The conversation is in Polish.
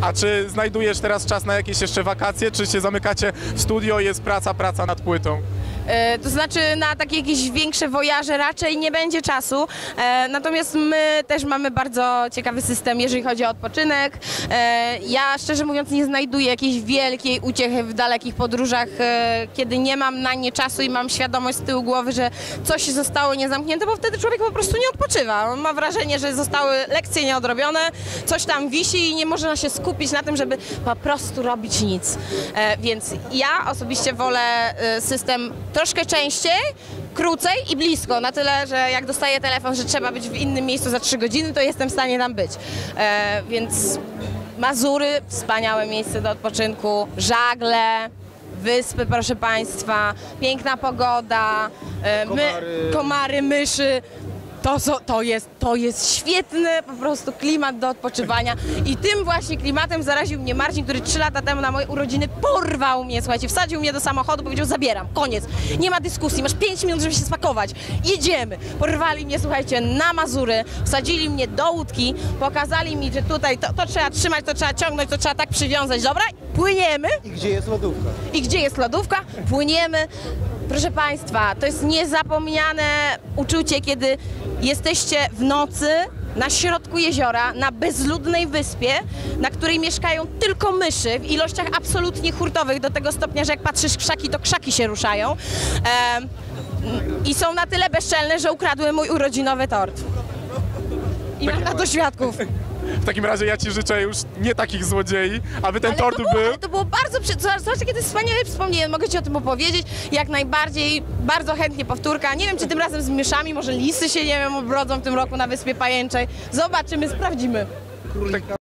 A czy znajdujesz teraz czas na jakieś jeszcze wakacje, czy się zamykacie w studio, jest praca, praca nad płytą? E, To znaczy na takie jakieś większe wojaże raczej nie będzie czasu. E, Natomiast my też mamy bardzo ciekawy system, jeżeli chodzi o odpoczynek. E, Ja szczerze mówiąc nie znajduję jakiejś wielkiej uciechy w dalekich podróżach, kiedy nie mam na nie czasu i mam świadomość z tyłu głowy, że coś zostało niezamknięte, bo wtedy człowiek po prostu nie odpoczywa. On ma wrażenie, że zostały lekcje nieodrobione, coś tam wisi i nie można się skupić na tym, żeby po prostu robić nic. Więc ja osobiście wolę system troszkę częściej, krócej i blisko. Na tyle, że jak dostaję telefon, że trzeba być w innym miejscu za 3 godziny, to jestem w stanie tam być. E, Więc Mazury, wspaniałe miejsce do odpoczynku, żagle, wyspy, proszę Państwa, piękna pogoda, e, my, Komary. komary myszy. To, so- to, jest, to jest świetny po prostu klimat do odpoczywania. I tym właśnie klimatem zaraził mnie Marcin, który trzy lata temu na moje urodziny porwał mnie, słuchajcie, wsadził mnie do samochodu, powiedział zabieram, koniec, nie ma dyskusji, masz 5 minut, żeby się spakować, jedziemy. Porwali mnie, słuchajcie, na Mazury, wsadzili mnie do łódki, pokazali mi, że tutaj to, to trzeba trzymać, to trzeba ciągnąć, to trzeba tak przywiązać, dobra, płyniemy. I gdzie jest lodówka? I gdzie jest lodówka? Płyniemy. Proszę Państwa, to jest niezapomniane uczucie, kiedy jesteście w nocy na środku jeziora, na bezludnej wyspie, na której mieszkają tylko myszy w ilościach absolutnie hurtowych, do tego stopnia, że jak patrzysz krzaki, to krzaki się ruszają. I są na tyle bezczelne, że ukradły mój urodzinowy tort. I mam na to świadków. W takim razie ja Ci życzę już nie takich złodziei, aby ten Ale tort to było, był. ale to było bardzo... Przy... Zobacz, Zobaczcie, kiedy wspaniale wspomniałem, mogę Ci o tym opowiedzieć. Jak najbardziej, bardzo chętnie powtórka. Nie wiem, czy tym razem z myszami, może lisy się, nie wiem, obrodzą w tym roku na Wyspie Pajęczej. Zobaczymy, sprawdzimy. Królika